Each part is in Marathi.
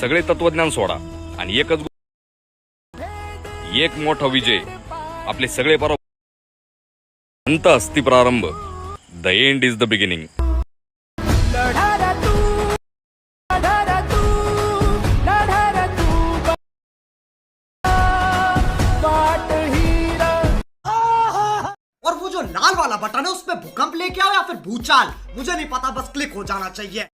सगळे तत्वज्ञान सोडा. आणि एकच एक मोठा विजय. आपले सगळे बरोबर अंत अस्ति प्रारंभ. The end is the beginning और वो जो लाल वाला बटन है उसमें भूकंप लेके आओ या फिर भूचाल? मुझे नहीं पता बस क्लिक हो जाना चाहिए।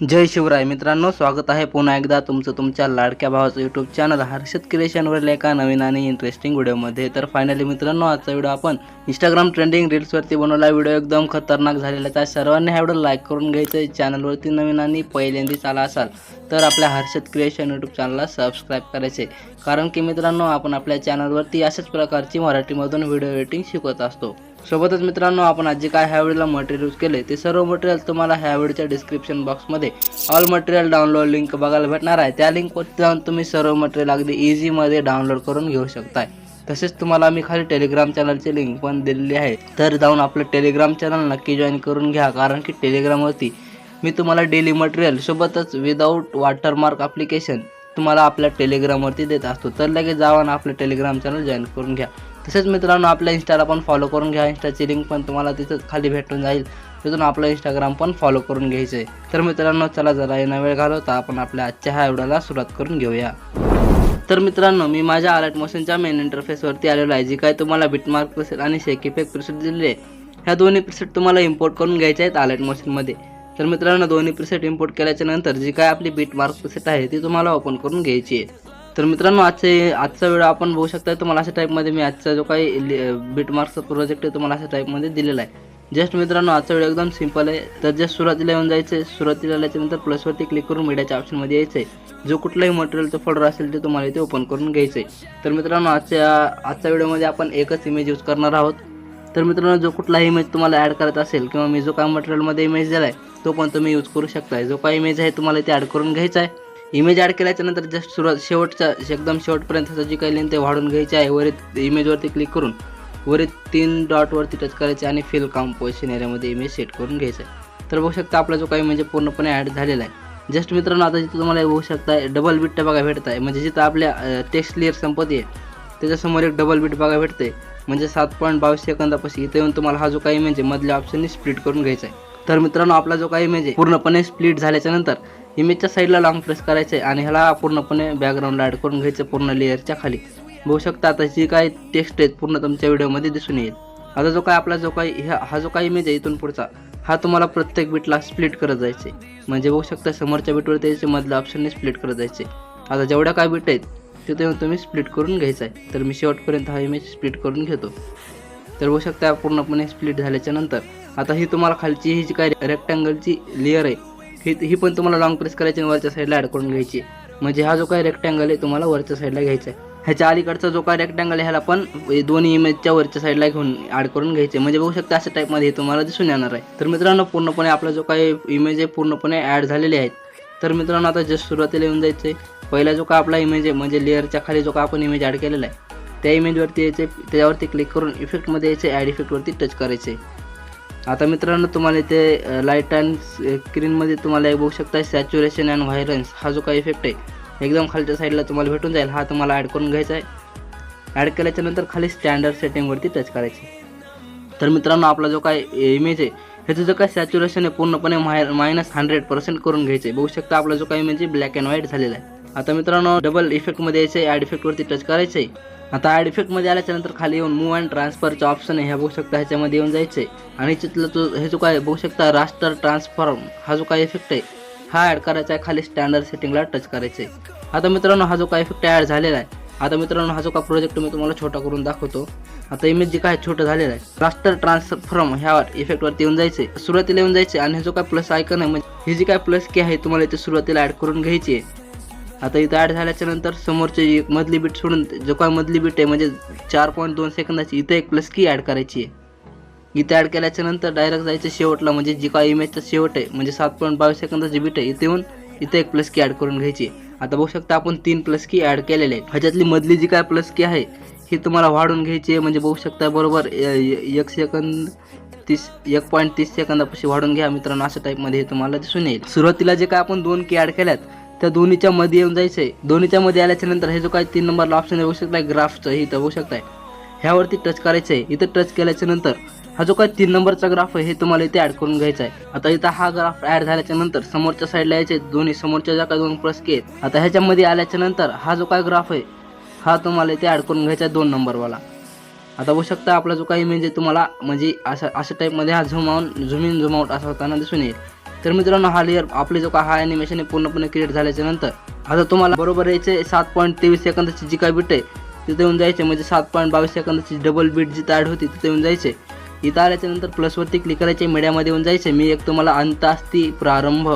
जय शिवराय. मित्रांनो स्वागत आहे पुन्हा एकदा तुमचं तुमच्या लाडक्या भावाचं यूट्यूब चॅनल हर्षद क्रिएशनवरील एका नवीन आणि इंटरेस्टिंग व्हिडिओमध्ये तर फायनली मित्रांनो आजचा व्हिडिओ आपण इंस्टाग्राम ट्रेंडिंग रील्सवरती बनवला. व्हिडिओ एकदम खतरनाक झालेला आहे. सर्वांनी हा व्हिडिओ लाईक करून घ्यायचं आहे. चॅनलवरती नवीन आणि पहिल्यांदाच आला असाल तर आपल्या हर्षद क्रिएशन यूट्यूब चॅनलला सबस्क्राईब करायचे. कारण की मित्रांनो आपण आपल्या चॅनलवरती अशाच प्रकारची मराठीमधून व्हिडिओ एडिटिंग शिकवत असतो. सोबतच मित्रांनो आपण आज जे काय ह्या मटेरियल यूज केले ते सर्व मटेरियल तुम्हाला ह्या डिस्क्रिप्शन बॉक्समध्ये ऑल मटेरियल डाउनलोड लिंक बघायला भेटणार आहे. त्या लिंकवरती जाऊन तुम्ही सर्व मटेरियल अगदी इझीमध्ये डाउनलोड करून घेऊ शकताय. तसेच तुम्हाला मी खाली टेलिग्राम चॅनलची लिंक पण दिलेली आहे. तर जाऊन आपलं टेलिग्राम चॅनल नक्की जॉईन करून घ्या कारण की टेलिग्रामवरती मी तुम्हाला डेली मटेरियल सोबतच विदाऊट वॉटरमार्क ॲप्लिकेशन तुम्हाला आपल्या टेलिग्रामवरती देत असतो. तर लगेच जावा आपलं टेलिग्राम चॅनल जॉईन करून घ्या. तसेच मित्रांनो आपल्या इंस्टाला पण फॉलो करून घ्या. इंस्टाची लिंक पण तुम्हाला तिथं खाली भेटून जाईल. तिथून आपलं इंस्टाग्राम पण फॉलो करून घ्यायचं आहे तर मित्रांनो चला जरा येणा वेळ घालवता आपण आपल्या आजच्या ह्या व्हिडिओला सुरुवात करून घेऊया. तर मित्रांनो मी माझ्या अलर्ट मोशनच्या मेन इंटरफेसवरती आलेलो आहे. जी काय तुम्हाला बिटमार्क प्रिसेट आणि शेक इफेक्ट प्रिसेट दिलेले आहे. ह्या दोन्ही प्रिसेट तुम्हाला इम्पोर्ट करून घ्यायचे आहेत अलर्ट मोशनमध्ये तर मित्रांनो दोन्ही प्रिसेट इम्पोर्ट केल्याच्यानंतर जी काय आपली बिटमार्क प्रिसेट आहे ती तुम्हाला ओपन करून घ्यायची आहे. तर मित्रांनो आजचे आजचा व्हिडिओ आपण बघू शकता तुम्हाला अशा टाईपमध्ये मी आजचा जो काही बिटमार्कचा प्रोजेक्ट आहे तुम्हाला अशा टाईपमध्ये दिलेला आहे. जस्ट मित्रांनो आजचा व्हिडिओ एकदम सिंपल आहे. तर जस्ट सुरुवातीला येऊन जायचं आहे सुरुवातीला आल्याच्यानंतर प्लसवरती क्लिक करून मीडियाच्या ऑप्शनमध्ये यायचं आहे जो कुठलाही मटेरियलचं फोल्डर असेल ते तुम्हाला इथे ओपन करून घ्यायचं आहे तर मित्रांनो आजच्या आजच्या व्हिडिओमध्ये आपण एकच इमेज यूज करणार आहोत. तर मित्रांनो जो कुठलाही इमेज तुम्हाला ॲड करायचा असेल किंवा मी जो काय मटेरियलमध्ये इमेज दिला आहे तो पण तुम्ही यूज करू शकताय. जो काय इमेज आहे तुम्हाला इथे ॲड करून घ्यायचा आहे. इमेज ॲड केल्याच्यानंतर जस्ट सुरुवात शेवटच्या एकदम शेवटपर्यंत जी काही लेंथ आहे वाढून घ्यायची आहे वरील इमेजवरती क्लिक करून वरील तीन डॉटवरती टच करायचे आणि फिल कॉम्पोजिशन एरियामध्ये इमेज सेट करून घ्यायचं आहे. तर बघू शकता आपला जो काही म्हणजे पूर्णपणे ॲड झालेला आहे. जस्ट मित्रांनो आता जिथं तुम्हाला बघू शकता डबल बीट बघा भेटत आहे. म्हणजे जिथं आपल्या टेक्स्ट क्लिअर संपत्ती आहे त्याच्यासमोर एक डबल बीट बघा भेटते म्हणजे सात पॉईंट बावीस सेकंदापाशी इथे येऊन तुम्हाला हा जो काही इमेज आहे मधल्या ऑप्शनने स्प्लिट करून घ्यायचा आहे. तर मित्रांनो आपला जो काही इमेज आहे पूर्णपणे स्प्लिट झाल्याच्यानंतर इमेजच्या साईडला लाँग प्रेस करायचं आहे आणि ह्याला पूर्णपणे बॅकग्राऊंडला ॲड करून घ्यायचं पूर्ण लेअरच्या खाली. बघू शकता आता जी काय टेक्स्ट आहेत पूर्ण तुमच्या व्हिडिओमध्ये दिसून येईल. आता जो काय आपला जो काही ह्या हा जो काही इमेज आहे इथून पुढचा हा तुम्हाला प्रत्येक बीटला स्प्लिट करत जायचे. म्हणजे बघू शकता समोरच्या बीटवर त्याचे मधल्या ऑप्शनने स्प्लिट करत जायचे. आता जेवढ्या काय बीट आहेत तिथे तुम्ही स्प्लिट करून घ्यायचा आहे. तर मी शेवटपर्यंत हा इमेज स्प्लिट करून घेतो. तर बघू शकता पूर्णपणे स्प्लिट झाल्याच्यानंतर आता ही तुम्हाला खालची ही जी काय रेक्टँगलची लेअर आहे ही ही पण तुम्हाला लॉंग प्रेस करायची आणि वरच्या साईडला ॲड करून घ्यायची. म्हणजे हा जो काय रेक्टँगल आहे तुम्हाला वरच्या साईडला घ्यायचा आहे ह्याच्या अलीकडचा जो काय रेक्टँगल आहे ह्याला पण दोन्ही इमेजच्या वरच्या साईडला घेऊन ॲड करून घ्यायचे. म्हणजे बघू शकता अशा टाईपमध्ये हे तुम्हाला दिसून येणार आहे. तर मित्रांनो पूर्णपणे आपला जो काही इमेज आहे पूर्णपणे ॲड झालेले आहेत. तर मित्रांनो आता जस्ट सुरुवातीला येऊन जायचं आहे पहिला जो का आपला इमेज आहे म्हणजे लेअरच्या खाली जो का आपण इमेज ॲड केलेला आहे त्या इमेजवरती यायचे त्याच्यावरती क्लिक करून इफेक्टमध्ये यायचे ॲड इफेक्टवरती टच करायचे. आता मित्रांनो तुम्हाला इथे लाइट अँड स्क्रीनमध्ये तुम्हाला एक बघू शकता सॅच्युरेशन अँड व्हायरन्स हा जो काही इफेक्ट आहे एकदम खालच्या साईडला तुम्हाला भेटून जाईल. हा तुम्हाला ॲड करून घ्यायचा आहे. ॲड केल्याच्यानंतर खाली स्टँडर्ड सेटिंगवरती टच करायचे. तर मित्रांनो आपला जो काय इमेज आहे ह्याचं जो काय सॅच्युरेशन आहे पूर्णपणे माय मायनस हंड्रेड पर्सेंट करून घ्यायचं आहे. बघू शकता आपला जो काही इमेज आहे ब्लॅक अँड व्हाईट झालेला आहे. आता मित्रांनो डबल इफेक्टमध्ये यायचं आहे ॲड इफेक्टवरती टच करायचं आहे. आता ॲड इफेक्टमध्ये आल्याच्यानंतर खाली येऊन मूव अँड ट्रान्सफरचा ऑप्शन आहे. ह्या बघू शकता ह्याच्यामध्ये येऊन जायचं आहे आणि तिथलं तो हे जो काय बघू शकता रास्टर ट्रान्सफॉर्म हा जो काय इफेक्ट आहे हा ॲड करायचा आहे खाली स्टँडर्ड सेटिंगला टच करायचं आहे आता मित्रांनो हा जो काय इफेक्ट ॲड झालेला आहे आता मित्रांनो हा जो का प्रोजेक्ट मी तुम्हाला छोटा करून दाखवतो. आता इमेज जे काय छोटं झालेलं आहे. रास्टर ट्रान्सफॉर्म ह्या इफेक्टवरती येऊन जायचे सुरुवातीला येऊन जायचे आणि हा जो काय प्लस आयकन आहे म्हणजे ही जी काय प्लस की आहे तुम्हाला इथे सुरुवातीला ॲड करून घ्यायची आहे. आता इथं ॲड झाल्याच्यानंतर समोरची एक मधली बीट सोडून जो काय मधली बीट आहे म्हणजे चार पॉईंट दोन सेकंदाची इथं एक प्लस की ॲड करायची आहे. इथं ॲड केल्याच्यानंतर डायरेक्ट जायचं शेवटला म्हणजे जी काय इमेजचा शेवट आहे म्हणजे सात पॉईंट बावीस सेकंदाची बीट आहे इथे येऊन इथं एक प्लस की ॲड करून घ्यायची आहे. आता बघू शकता आपण तीन प्लस की ॲड केलेले आहे ह्याच्यातली मधली जी काय प्लस की आहे ही तुम्हाला वाढून घ्यायची आहे. म्हणजे बघू शकता बरोबर य- एक सेकंद तीस एक पॉईंट तीस सेकंदापाशी वाढून घ्या मित्रांनो. अशा टाईपमध्ये हे तुम्हाला दिसून येईल. सुरुवातीला जे काय आपण दोन की ॲड केल्यात त्या दोन्हीच्या मध्ये येऊन जायचं आहे दोन्हीच्या मध्ये आल्याच्यानंतर हे जो काय तीन नंबरला ऑप्शन आहे बघू शकताय ग्राफचं हे इथं बघू शकताय. ह्यावरती टच करायचं आहे इथं टच केल्याच्यानंतर हा जो काय तीन नंबरचा ग्राफ आहे हे तुम्हाला इथे ऍड करून घ्यायचा आहे आता इथं हा ग्राफ ऍड झाल्याच्यानंतर समोरच्या साईडला यायचे दोन्ही समोरच्या ज्या काय दोन प्लस के आहेत. आता ह्याच्यामध्ये आल्याच्यानंतर हा जो काय ग्राफ आहे हा तुम्हाला इथे ऍड करून घ्यायचा आहे दोन नंबरवाला. आता बघू शकता आपला जो काही म्हणजे तुम्हाला म्हणजे असं अशा टाईपमध्ये हा zoom out zoom in zoom out असा होताना दिसून येईल. तर मित्रांनो हा लेअर आपले जो काय हा ॲनिमेशन आहे पूर्णपणे क्रिएट झाल्याच्यानंतर आता तुम्हाला बरोबर यायचे सात पॉईंट तेवीस सेकंदाची जी काय बीट आहे तिथे येऊन जायचे म्हणजे सात पॉईंट बावीस सेकंदाची डबल बीट जिथं ॲड होती तिथे येऊन जायचे इथं आल्याच्यानंतर प्लसवरती क्लिक करायचे मीडियामध्ये येऊन जायचे मी एक तुम्हाला अंतास्ती प्रारंभ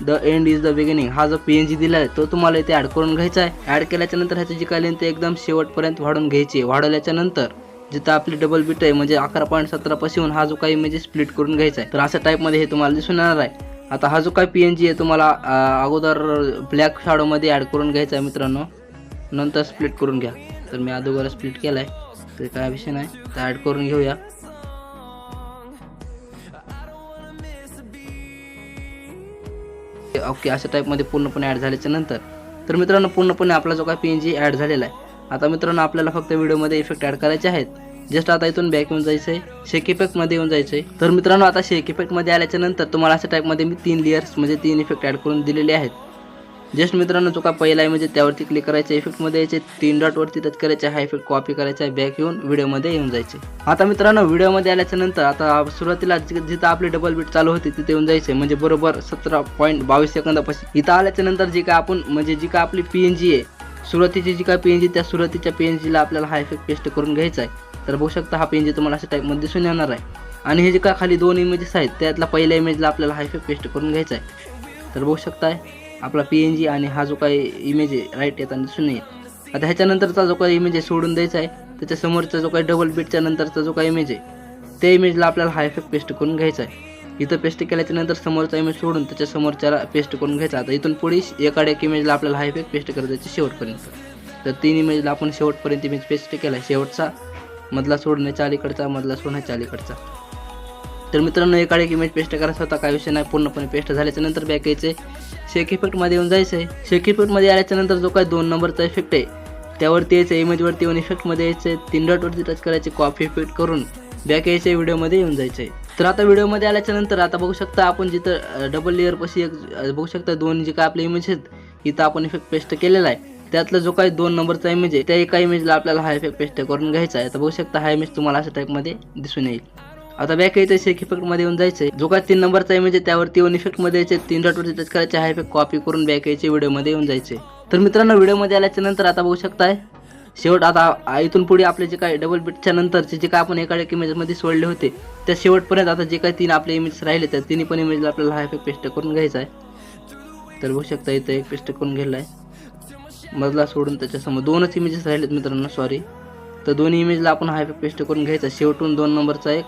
the end is the beginning हा जो पी एन जी दिला आहे तो तुम्हाला इथे ॲड करून घ्यायचा आहे ॲड केल्याच्यानंतर ह्याची जी काय लेंथ एकदम शेवटपर्यंत वाढवून घ्यायची वाढवल्याच्यानंतर वाढवल्याच्या नंतर जिथं आपली डबल बीट आहे म्हणजे अकरा पॉईंट सतरा येऊन हा जो काही म्हणजे स्प्लिट करून घ्यायचा आहे. तर अशा टाईपमध्ये हे तुम्हाला दिसून येणार आहे. आता हा जो काही पी एन जी आहे तुम्हाला अगोदर ब्लॅक शॅडोमध्ये ॲड करून घ्यायचा आहे मित्रांनो. नंतर स्प्लिट करून घ्या. तर मी अगोदर स्प्लिट केला आहे तर काय विषय नाही. तर ॲड करून घेऊया. ओके अशा टाईपमध्ये पूर्णपणे ॲड झाल्याच्यानंतर. तर मित्रांनो पूर्णपणे आपला जो काय पी एन जी ॲड झालेला आहे. आता मित्रांनो आपल्याला फक्त व्हिडिओमध्ये इफेक्ट ॲड करायचे आहेत. जस्ट आता इथून बॅक येऊन जायचं आहे शेक इफेक्टमध्ये येऊन जायचं आहे तर मित्रांनो आता शेक इफेक्टमध्ये आल्याच्यानंतर तुम्हाला अशा टाईपमध्ये मी तीन लेयर्स म्हणजे तीन इफेक्ट ॲड करून दिलेले आहेत. जस्ट मित्रांनो जो का पहिला आहे म्हणजे त्यावरती क्लिक करायचं इफेक्टमध्ये यायचे तीन डॉटवरती टच करायचे हा इफेक्ट कॉपी करायचा आहे बॅक येऊन व्हिडिओमध्ये येऊन जायचे. आता मित्रांनो व्हिडिओमध्ये आल्याच्यानंतर आता सुरुवातीला जिथं आपली डबल बीट चालू होती तिथे येऊन जायचे म्हणजे बरोबर सतरा पॉईंट बावीस सेकंदापासून इथं आल्याच्यानंतर जी काय आपण म्हणजे जी काय आपली पी एन जी आहे सुरुवातीची जी काय पी एन जी त्या सुरुवातीच्या पी एन जीला आपल्याला हा इफेक्ट पेस्ट करून घ्यायचा आहे. तर बघू शकता हा पी एन जी तुम्हाला अशा टाईपमध्ये दिसून येणार आहे. आणि हे जे काय खाली दोन इमेजेस आहेत त्यातला पहिल्या इमेजला आपल्याला हा इफेक्ट पेस्ट करून घ्यायचा आहे. तर बघू शकताय आपला पी एन जी आणि हा जो काही इमेज आहे राईट येताना दिसून येईल. आता ह्याच्यानंतरचा जो काही इमेज आहे सोडून द्यायचा आहे. त्याच्यासमोरचा जो काही डबल बीटच्या नंतरचा जो काही इमेज आहे त्या इमेजला आपल्याला हा इफेक्ट पेस्ट करून घ्यायचा आहे. इथं पेस्ट केल्याच्यानंतर समोरचा इमेज सोडून त्याच्या समोरच्याला पेस्ट करून घ्यायचा. आता इथून पुढे एकाड एक इमेजला आपल्याला हा इफेक्ट पेस्ट करायचा शेवटपर्यंत. तर तीन इमेजला आपण शेवटपर्यंत इमेज पेस्ट केला. शेवटचा मधला सोडण्याच्या अलीकडचा मधला सोडण्याच्या अलीकडचा. तर मित्रांनो एकाड एक इमेज पेस्ट करायचा होता काय विषय नाही पूर्णपणे पेस्ट झाल्याच्यानंतर बॅक यायचे. शेक इफेक्टमध्ये येऊन जायचं आहे शेक इफेक्टमध्ये आल्याच्यानंतर जो काय दोन नंबरचा इफेक्ट आहे त्यावरती यायचं इमेजवरती येऊन इफेक्टमध्ये यायचं. तीन डॉटवरती टच करायचे कॉपी इफेक्ट करून बॅक यायच्या व्हिडिओमध्ये येऊन जायचं आहे तर आता व्हिडिओमध्ये आल्याच्यानंतर आता बघू शकता आपण जिथं डबल लेअर पशी एक बघू शकता दोन जे काय आपले इमेज आहेत इथं आपण इफेक्ट पेस्ट केलेला आहे. त्यातला जो काही दोन नंबरचा इमेज आहे त्या एका इमेजला आपल्याला हा इफेक्ट पेस्ट करून घ्यायचा आहे. तर बघू शकता हा इमेज तुम्हाला अशा टाईपमध्ये दिसून येईल. आता बॅक यायचं शेक इफेक्टमध्ये येऊन जायचं जो काय तीन नंबरचा इमेज आहे त्यावरती येऊन इफेक्टमध्ये यायचे तीन डॉटवरती टच करायचे हा इफेक्ट कॉपी करून बॅक यायचे व्हिडिओमध्ये येऊन जायचे. तर मित्रांनो व्हिडिओमध्ये आल्याच्यानंतर आता बघू शकताय शेवट आता इथून पुढे आपले जे काय डबल बीटच्या नंतरचे जे काय आपण एका एक इमेजमध्ये सोडले होते त्या शेवटपर्यंत आता जे काय तीन आपले इमेज राहिले त्या तिन्ही पण इमेजला आपल्याला हा इफेक्ट पेस्ट करून घ्यायचा आहे. तर बघू शकता इथं एक पेस्ट करून घेतला आहे. मधला सोडून त्याच्यासमोर दोनच इमेजेस राहिलेत मित्रांनो सॉरी तर दोन्ही इमेजला आपण हा इफेक्ट पेस्ट करून घ्यायचा शेवटून दोन नंबरचा एक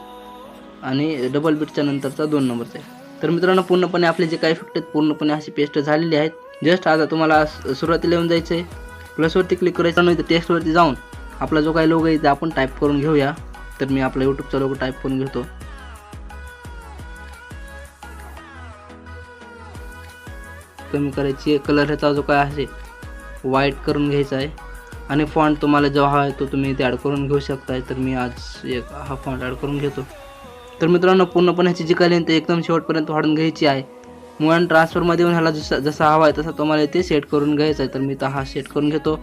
आणि डबल बीटच्या नंतरचा दोन नंबरचा आहे तर मित्रांनो पूर्णपणे आपले जे काही इफेक्ट आहेत पूर्णपणे अशी पेस्ट झालेली आहेत. जस्ट आता तुम्हाला सुरुवातीला येऊन जायचं आहे प्लसवरती क्लिक करायचं नाही तर टेक्स्टवरती जाऊन आपला जो काही लोगो आहे ते आपण टाईप करून घेऊया. तर मी आपला यूट्यूबचा लोगो टाईप करून घेतो. कमी करायची कलर ह्याचा जो काय आहे व्हाईट करून घ्यायचा आहे. आणि फॉन्ट तुम्हाला जो हवा आहे तो तुम्ही इथे ॲड करून घेऊ शकताय. तर मी आज एक हा फॉन्ट ॲड करून घेतो. तर मित्रांनो पूर्णपणे ह्याची जी काही एकदम शेवटपर्यंत वाढून घ्यायची आहे. मुळान ट्रान्सफरमध्ये येऊन ह्याला जसा जसा हवा आहे तसा तुम्हाला इथे सेट करून घ्यायचा आहे. तर मी तर हा सेट करून घेतो.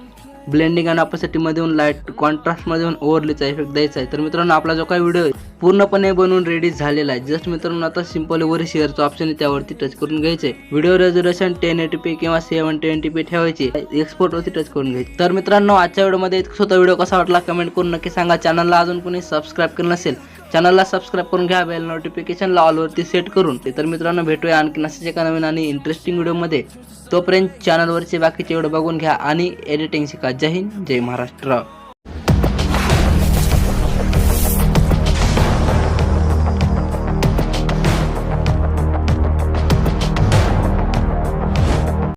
ब्लेंडिंग आणि ऑपोसिटीमध्ये येऊन लाइट कॉन्ट्रास्टमध्ये येऊन ओव्हरलीचा इफेक्ट द्यायचा आहे. तर मित्रांनो आपला जो काही व्हिडिओ आहे पूर्णपणे बनवून रेडी झालेला आहे. जस्ट मित्रांनो आता सिंपल वर शेअरचं ऑप्शन आहे त्यावरती टच करून घ्यायचे video resolution ten eighty p किंवा सेवन ट्वेंटी पी ठेवायची एक्सपोर्टवरती टच करून घ्यायची. तर मित्रांनो आजच्या व्हिडिओमध्ये स्वतः व्हिडिओ कसा वाटला कमेंट करून नक्की सांगा. चॅनलला अजून कोणी सबस्क्राईब केलं नसेल चॅनलला सबस्क्राईब करून घ्या बेल नोटिफिकेशनला ऑलवरती सेट करून. ते तर मित्रांनो भेटूया आणखी असेच एका नवीन आणि इंटरेस्टिंग व्हिडिओमध्ये तोपर्यंत चॅनलवरचे बाकीचे व्हिडिओ बघून घ्या आणि एडिटिंग शिका. जय हिंद जय महाराष्ट्र.